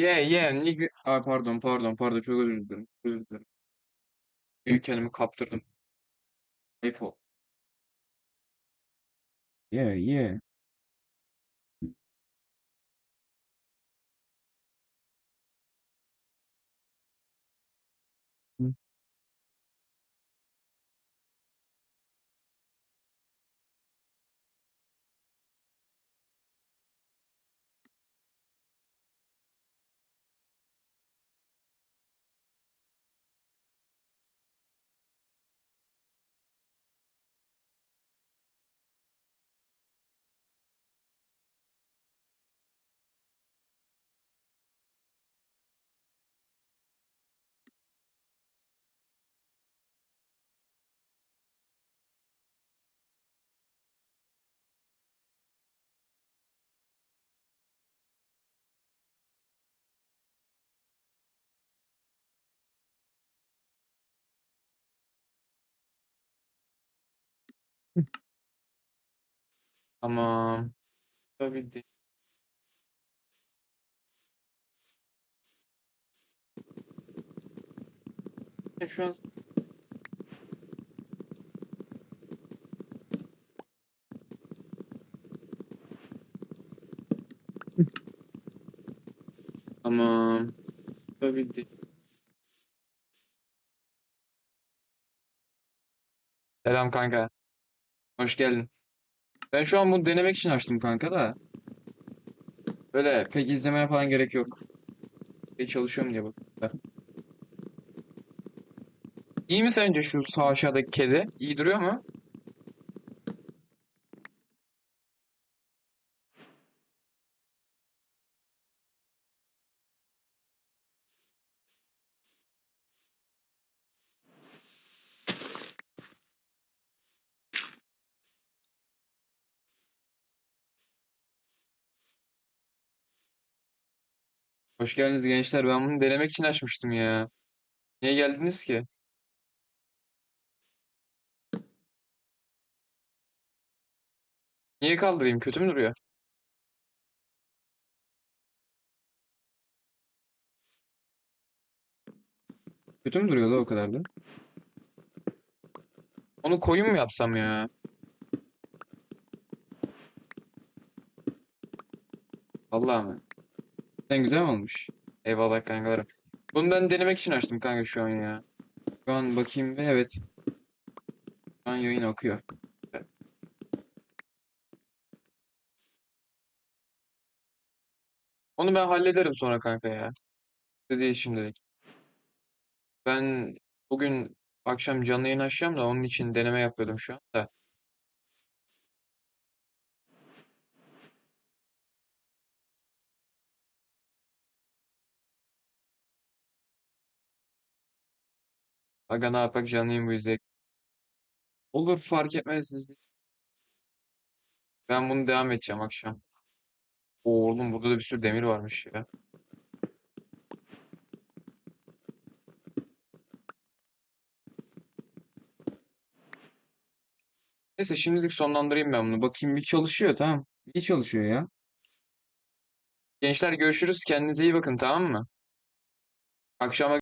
Yeah yeah nigga. Aa, pardon pardon pardon çok özür dilerim. Özür dilerim. Benim kendimi kaptırdım. Ayıp oldu. Yeah yeah. Tamam. Tabii de. Ya Şu an Tamam. Tabii de. Selam kanka. Hoş geldin. Ben şu an bunu denemek için açtım kanka da. Böyle pek izlemeye falan gerek yok. Bir çalışıyorum diye bak. İyi mi sence şu sağ aşağıdaki kedi? İyi duruyor mu? Hoş geldiniz gençler. Ben bunu denemek için açmıştım ya. Niye geldiniz ki? Niye kaldırayım? Kötü mü duruyor? Kötü mü duruyor da o kadar da? Onu koyun mu yapsam ya? Vallahi Sen güzel olmuş? Eyvallah kankalarım. Bunu ben denemek için açtım kanka şu an ya. Şu an bakayım ve evet. Şu an yayın akıyor. Onu ben hallederim sonra kanka ya. Değil şimdilik. Ben bugün akşam canlı yayın açacağım da onun için deneme yapıyordum şu anda. Aga ne yapak canlı yayın bu izleyek. Olur fark etmez. siz- Ben bunu devam edeceğim akşam. Oğlum burada da bir sürü demir varmış ya. Neyse şimdilik sonlandırayım ben bunu. Bakayım bir çalışıyor tamam. İyi çalışıyor ya. Gençler görüşürüz. Kendinize iyi bakın tamam mı? Akşama